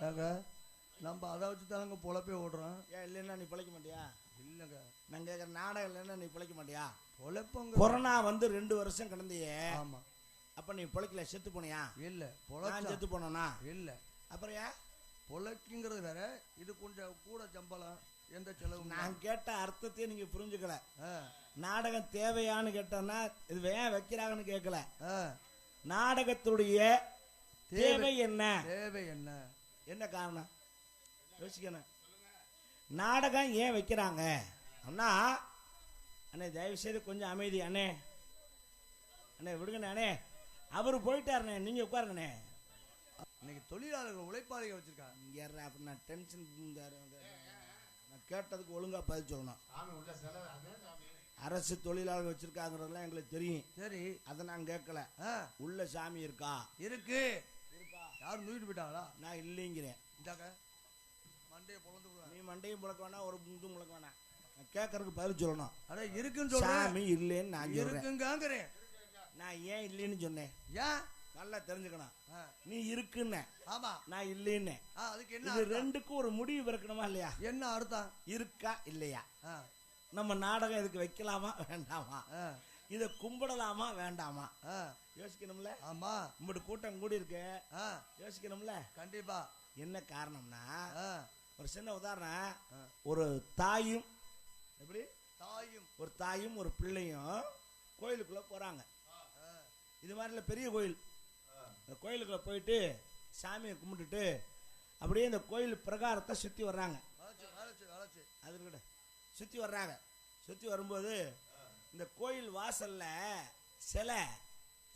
ஏங்க நம்ம அதை வச்சு தானங்க பொழப்பே ஓடுறோம். ஏன் இல்லைன்னா நீ பிழைக்க மாட்டியா? இல்லைங்க. நான் கேட்குற நாடகம் இல்லைன்னா நீ பிழைக்க மாட்டியா? பொழப்பங்க. கொரோனா வந்து ரெண்டு வருஷம் கிடந்தியே. ஆமா. அப்ப நீ பிழைக்கல செத்து போனியா? இல்ல நான் பொழச்சா. செத்து போனேனா? இல்ல. அப்புறம் ஏன்? பொழைக்குங்கிறது வேற. இது கொஞ்சம் கூட சம்பளம் எந்த செலவும் நான் கேட்ட அர்த்தத்தையே நீங்க புரிஞ்சுக்கல. ஆ, நாடகம் தேவையான்னு கேட்டோன்னா இது ஏன் வைக்கிறாங்கன்னு கேட்கல ஆ, நாடகத்துடைய தேவை என்ன? தேவை என்ன? என்ன காரணம்? யோசிக்கணும். நாடகம் ஏன் வைக்கிறாங்க? அண்ணா அண்ணே தயவு செய்து கொஞ்சம் அமைதி அண்ணே. அண்ணே விடுங்கண்ணே அண்ணே. அவர் போயிட்டாருண்ணே. நீங்க உட்காருங்கண்ணே. இன்னைக்கு தொழிலாளர்கள் உழைப்பாளிகள் வச்சிருக்காங்க. இங்க ஏறுறா, அப்ப நான் டென்ஷன் நான் கேட்டதுக்கு ஒழுங்கா பதில் சொல்லணும். அரசு தொழிலாளர்கள் வச்சிருக்காங்கிறதெல்லாம் எங்களுக்கு தெரியும். சரி. அதை நான் கேட்கல. உள்ள சாமி இருக்கு? இருக்கா. யாரும் தூக்கிட்டு போயிட்டாங்களா? நான் இல்லைங்கிறேன். இந்தாக்க மண்டையை பொழந்து விடுவேன் நீ மண்டையும் முழக்க வேணாம் ஒரு முந்தும் முழக்க வேணாம். நான் கேட்கறதுக்கு பதில் சொல்லணும். அட இருக்குன்னு சொல்றேன். சாமி இல்லைன்னு நான் இருக்குங்கிறேன் நான் ஏன் இல்லைன்னு சொன்னேன்? ஏன்? நல்லா தெரிஞ்சுக்கணும். நீ இருக்குன்ன. ஆமா. நான் இல்லைன்னு. அதுக்கு என்ன? ரெண்டுக்கும் ஒரு முடிவு பிறக்கணுமா இல்லையா? என்ன அர்த்தம்? இருக்கா இல்லையா? நம்ம நாடகம் இதுக்கு வைக்கலாமா வேண்டாமா? இதை கும்பிடலாமா வேண்டாமா? யோசிக்கணும்ல? ஆமா. உங்களோட கூட்டம் கூடி இருக்கு யோசிக்கணும்ல? கண்டிப்பா. என்ன காரணம்னா ஒரு சின்ன உதாரணம். ஒரு தாயும் எப்படி? தாயும். ஒரு தாயும் ஒரு பிள்ளையும் கோயிலுக்குள்ள போறாங்க. இது மாதிரில பெரிய கோயில். அந்த கோயிலுக்குள்ள போயிட்டு சாமியை கும்பிட்டுட்டு அப்படியே இந்த கோயில் பிரகாரத்தை சுத்தி வர்றாங்க. அது சுத்தி வர்றாங்க. சுத்தி வரும்போது இந்த கோயில் வாசல்ல சிலை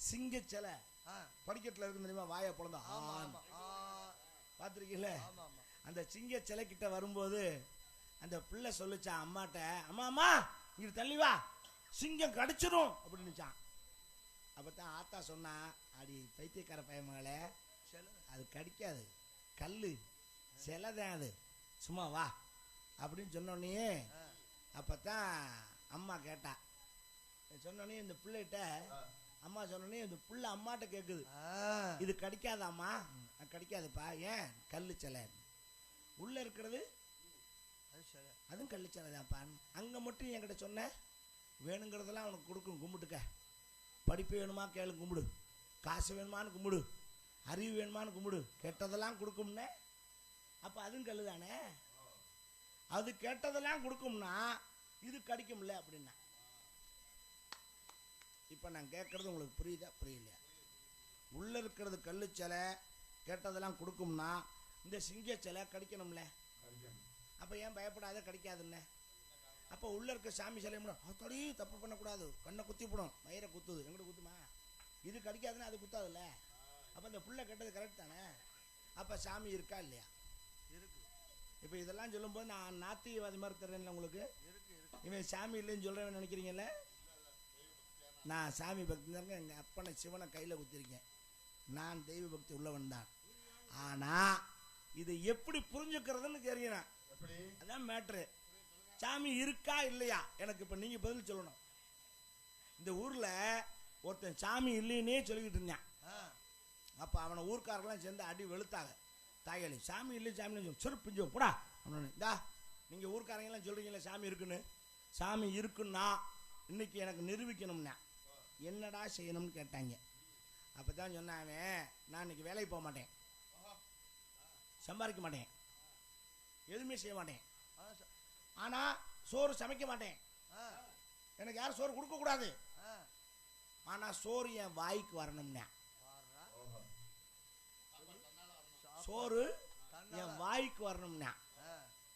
சிங்க சிலை. படிக்கட்டுல இருக்கு தெரியுமா? வாயை பிறந்தா ஆமா ஆமா. ஆ, பார்த்துருக்கீங்கள? அந்த சிங்க சிலை கிட்ட வரும்போது அந்த பிள்ளை சொல்லுச்சான் அம்மாட்ட அம்மா அம்மா இங்க தள்ளி வா. சிங்கம் கடிச்சிடும் அப்படின்னுச்சான் அப்பதான் ஆத்தா சொன்னா அடி பைத்தியக்கார பையன் மகளே செல. அது கடிக்காது. கல்லு. சிலை தான் அது. சும்மா வா. அப்படின்னு சொன்னோடனே கேட்டா சொன்னோடனே இந்த பிள்ளைகிட்ட அம்மா சொன்னோடனே இந்த புள்ள அம்மாட்ட கேக்குது. ஆ, இது கடிக்காதாம்மா? "அஹ், கடிக்காதுப்பா ஏன்? கல்லு சிலை. உள்ள இருக்கிறது அது செல. அதுவும் கல்லு சிலை தான்ப்பா. அங்க மட்டும் என்கிட்ட சொன்ன வேணுங்கிறதெல்லாம் அவனுக்கு கொடுக்கும் கும்பிட்டுக்க. படிப்பு வேணுமா? கேளு கும்பிடு. காசு வேணுமான்னு கும்பிடு. அறிவு வேணுமான்னு கும்பிடு. கெட்டதெல்லாம் கொடுக்கும்னே. அப்ப அதுவும் கல்லு தானே அது கெட்டதெல்லாம் கொடுக்கும்னா இது கடிக்கும்ல அப்படின்னா. இப்ப நான் கேட்கறது உங்களுக்கு புரியுதா? புரியலையா? உள்ள இருக்கிறது கல்லு சிலை கெட்டதெல்லாம் கொடுக்கும்னா இந்த சிங்க சிலை கடிக்கணும்ல? அப்ப ஏன் பயப்படாத? கடிக்காதுன்னு அப்ப உள்ள இருக்க சாமி சிலை அத்தடி தப்பு பண்ணக்கூடாது. கண்ணை குத்தி போடும். மயிரை குத்துது. எங்கிட்ட குத்துமா? இது கடிக்காதுன்னா அது குத்தாதுல்ல? அப்ப இந்த புள்ள கெட்டது கரெக்ட் தானே? அப்ப சாமி இருக்கா இல்லையா? இருக்கு இப்ப இதெல்லாம் சொல்லும்போது நான் நாத்திகவாதி மாதிரி தர்றேன்ல உங்களுக்கு? இவன் சாமி இல்லைன்னு சொல்றேன் நினைக்கிறீங்கல்ல? நான் சாமி பக்தி தான் எங்க அப்பனை சிவனை கையில குத்திருக்கேன். நான் தெய்வ பக்தி உள்ளவன் தான். ஆனா இதை எப்படி புரிஞ்சுக்கிறதுன்னு தெரியணும் அதான் மேட்ரு சாமி இருக்கா இல்லையா? எனக்கு இப்ப நீங்க பதில் சொல்லணும். இந்த ஊர்ல ஒருத்தன் சாமி இல்லைன்னே சொல்லிக்கிட்டு இருந்தான். அப்ப அவனை ஊர்க்காரெல்லாம் சேர்ந்து அடி வெளுத்தாங்க. தாயலி சாமி இல்லை சாமி சொல்லு பிஞ்சு போடா. அப்படின்னு இந்தா நீங்க ஊர்க்காரங்க எல்லாம் சொல்றீங்களே சாமி இருக்குன்னு. சாமி இருக்குன்னா இன்னைக்கு எனக்கு நிரூபிக்கணும்னா. என்னடா செய்யணும்னு கேட்டாங்க. அப்போ தான் சொன்னாங்க நான் இன்னைக்கு வேலைக்கு போக மாட்டேன். சம்பாதிக்க மாட்டேன். எதுவுமே செய்ய மாட்டேன். ஆனால் ஆனா சோறு சமைக்க மாட்டேன். எனக்கு யாரும் சோறு கொடுக்க கூடாது. ஆனா சோறு என் வாய்க்கு வரணும்னா. சோறு என் வாய்க்கு வரணும்னா.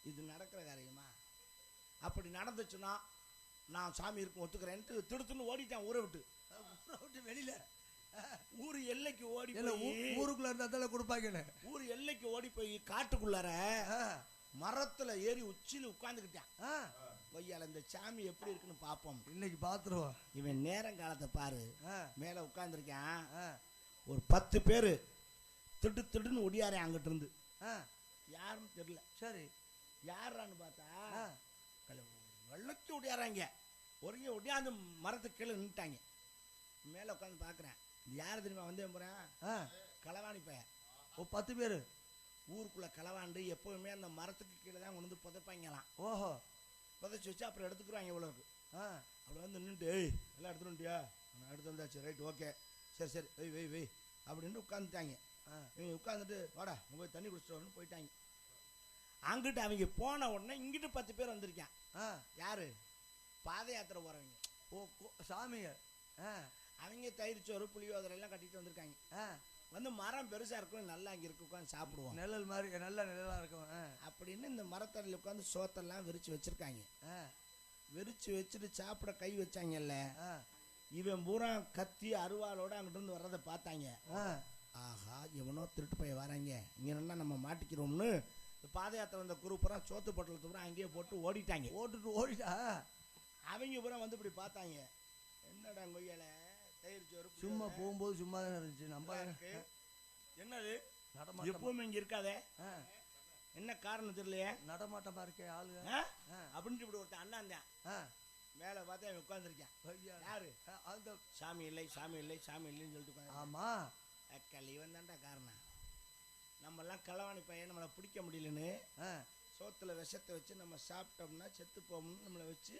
இது நடக்கிற காரியமா? அப்படி நடந்துச்சுன்னா நான் சாமி இருக்கும் ஒத்துக்கிறேன்ட்டு திடுத்துன்னு ஓடிட்டேன் ஊரை விட்டு. ஊரை விட்டு வெளியில. ஊர் எல்லைக்கு ஓடி ஊருக்குள்ள இருந்தா தானே கொடுப்பாங்கன்னு ஊர் எல்லைக்கு ஓடி போய் காட்டுக்குள்ளார மரத்துல ஏறி உச்சியில உட்கார்ந்துக்கிட்டான். கொய்யால இந்த சாமி எப்படி இருக்குன்னு பாப்போம். இன்னைக்கு பாத்துருவோம் இவன் நேரங்காலத்தை பாரு. ஆ, மேல உட்கார்ந்துருக்கான். ஒரு பத்து பேரு திடு திடுன்னு ஒடியாரேன் அங்கிட்டு இருந்து. யாருன்னு தெரியல. சரி. யாரான்னு பார்த்தா வெள்ளத்தி ஒடியாராங்க ஒருங்க ஒடியாந்து மரத்துக்கு கீழே நின்ட்டாங்க மேலே உட்காந்து பார்க்குறேன். யார் தெரியுமா வந்தே போகிறேன் ஆ. களவாணி பையன். ஓ பத்து பேரு. ஊருக்குள்ள களவாண்டு எப்பவுமே அந்த மரத்துக்கு கீழே தான் கொண்டு வந்து புதைப்பாங்களாம். ஓஹோ. புதைச்சி வச்சு அப்புறம் எடுத்துக்குறாங்க இவ்வளோ இருக்கு ஆ. அப்படி வந்து நின்றுட்டு ஏய் எல்லாம் எடுத்துட்டு வந்துட்டியா? நான் எடுத்து வந்தாச்சு. Right okay. சரி சரி. வெய் வெய் வெய் அப்படின்னு உட்காந்துட்டாங்க ஆ. இவங்க உட்காந்துட்டு வாடா போய் தண்ணி குடிச்சிட்டு வரணும்னு போயிட்டாங்க. அங்கிட்டு அவங்க போன உடனே இங்கிட்டு பத்து பேர் வந்திருக்கான் யாரு? பாத யாத்திரை போறவங்க. ஓ சாமிங்க. அவங்க தயிர் சோறு புளியோதரை எல்லாம் கட்டிட்டு வந்திருக்காங்க. வந்து மரம் பெருசா இருக்கும் நல்லா அங்க இருக்கு உட்காந்து சாப்பிடுவோம். நிழல் மாதிரி நல்ல நிழலா இருக்கும். அப்படின்னு இந்த மரத்தடியில் உட்காந்து சோத்தெல்லாம் விரிச்சு வச்சிருக்காங்க. விரிச்சு வச்சுட்டு சாப்பிட கை வச்சாங்கல்ல. இவன் பூரா கத்தி அருவாளோட அங்கிட்டு இருந்து வர்றதை பார்த்தாங்க. ஆஹா இவனோ திருட்டு போய் வராங்க. இங்க நம்ம மாட்டிக்கிறோம்னு இந்த பாத யாத்திரை வந்த குரு பூரா சோத்து பொட்டலத்தை பூரா அங்கேயே போட்டு ஓடிட்டாங்க. ஓட்டுட்டு ஓடிட்டா? அவங்க பூரா வந்து இப்படி பார்த்தாங்க. என்னடா கொய்யால? தயிர் சோறு சும்மா போகும்போது சும்மா தான் இருந்துச்சு. நம்ம. என்னது? எப்பவுமே இங்க இருக்காதே? என்ன காரணம் தெரியலையே? நடமாட்டமா இருக்கே ஆளுங்க ஆ? ஆ. அப்படின்ட்டு இப்படி ஒருத்தன் அண்ணா இருந்தான். மேல பார்த்தா அவன் உட்காந்துருக்கான். யாரு? அந்த சாமி இல்லை சாமி இல்லை சாமி இல்லைன்னு சொல்லிட்டு ஆமா. அக்கல் இவன் தான்டா காரணம். நம்மெல்லாம் களவாணி பையன் நம்மளை பிடிக்க முடியலன்னு சோத்துல விஷத்தை வச்சு நம்ம சாப்பிட்டோம்னா செத்து போகணும்னு நம்மளை வச்சு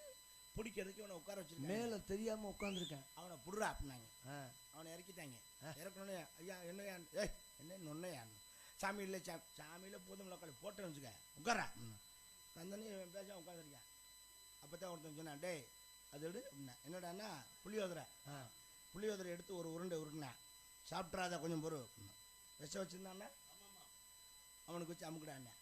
பிடிக்கிறதுக்கு இவனை உட்கார வச்சிருக்காங்க. மேல தெரியாம உட்காந்துருக்கேன் அவனை புடுறா அப்படின்னாங்க. அவனை இறக்கிட்டாங்க. இறக்கணுன்னே ஐயா என்னையா ஏய் என்ன நொன்னையான்னு சாமி இல்லை சாமி சாமியில் போதும் உட்காந்து போட்டேன்னு வச்சுக்க. உட்காரா? வந்தோடனே இவன் பேச உட்காந்துருக்கான் அப்போ தான் ஒருத்தன் சொன்னான் டேய் அது எடு அப்படின்னா. என்னடான்னா புளியோதரை புளியோதரை எடுத்து ஒரு உருண்டை உருண்டேன் சாப்பிட்றாத கொஞ்சம் பொறு. விஷம் வச்சிருந்தான்னா அவனுக்கு வச்சு அமுக்குடாண்ணே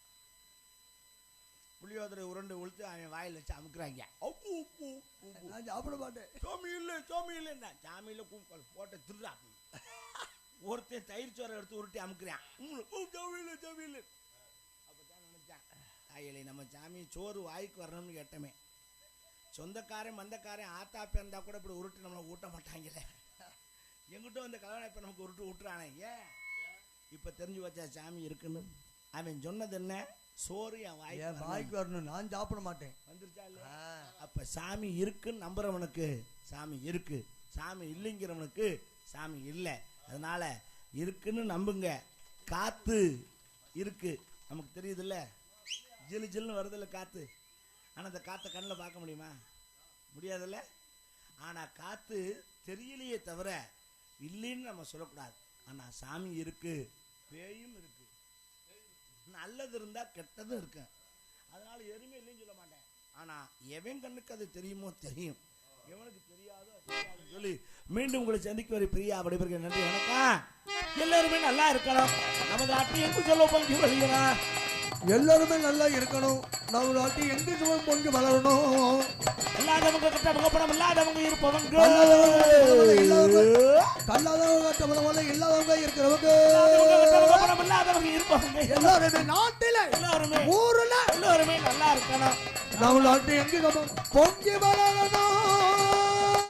புளியோதரை உருண்டை உளுத்து அவன் வாயில் வச்சு அமுக்குறாங்க. அப்பு, உப்பு. நான் சாப்பிட மாட்டேன். சாமி இல்லை சாமி இல்லைன்னா சாமியில் கூப்பிட்டு போட்ட திருடா. ஒருத்தன் தயிர் சோறை எடுத்து உருட்டி அமுக்குறான். சாமி இல்லை சாமி இல்லை. அப்பதான் நினைச்சான். தாயலை நம்ம சாமி சோறு வாய்க்கு வரணும்னு கேட்டமே. சொந்தக்காரன் மந்தக்காரன் ஆத்தா பிறந்தா கூட இப்படி உருட்டு நம்மளை ஊட்ட மாட்டாங்களே எங்கிட்ட வந்து கல்யாணம் இப்ப நமக்கு உருட்டு விட்டுறானே ஏன்? இப்ப தெரிஞ்சு வச்சா சாமி இருக்குன்னு. அவன் சொன்னது என்ன? சோறு என் வரணும். வாய்க்கு வரணும். நான் சாப்பிட மாட்டேன். வந்துருச்சா இல்லையா? அப்ப சாமி இருக்குன்னு நம்புறவனுக்கு சாமி இருக்கு. சாமி இல்லைங்கிறவனுக்கு சாமி இல்லை. அதனால இருக்குன்னு நம்புங்க. காத்து இருக்கு. நமக்கு தெரியுதுல்ல? ஜிலு ஜில்னு வருதுல்ல காத்து. ஆனா அந்த காத்தை கண்ணில் பார்க்க முடியுமா? முடியாதுல்ல? ஆனா காத்து தெரியலையே தவிர இல்லைன்னு நம்ம சொல்லக்கூடாது. ஆனா சாமி இருக்கு. பேயும் இருக்கு. நல்லது இருந்தா கெட்டதும் இருக்கு. அதனால எதுவுமே இல்லைன்னு சொல்ல மாட்டேன். ஆனா எவன் கண்ணுக்கு அது தெரியுமோ தெரியும். எவனுக்கு தெரியாதோ சொல்லி மீண்டும் உங்களை சந்திக்க வரை பிரியா விடைபெறுகிற நன்றி வணக்கம். எல்லாருமே நல்லா இருக்கணும். நமது நாட்டை எங்கு சொல்ல பங்கு எல்லாருமே நல்லா இருக்கணும். நம்ம நாட்டு எங்க சுகம் பொங்கி வளரணும் இல்லாதவங்க கிட்ட முகப்படம் இல்லாதவங்க இருப்பவங்க. கல்லாதவங்க கட்டப்படவங்க இல்லாதவங்க இருக்கிறவங்க முகப்படம் இல்லாதவங்க இருப்பவங்க எல்லாருமே நாட்டில எல்லாருமே ஊர்ல. எல்லாருமே நல்லா இருக்கணும். நம்ம நாட்டு எங்க பொங்கி வளரணும்?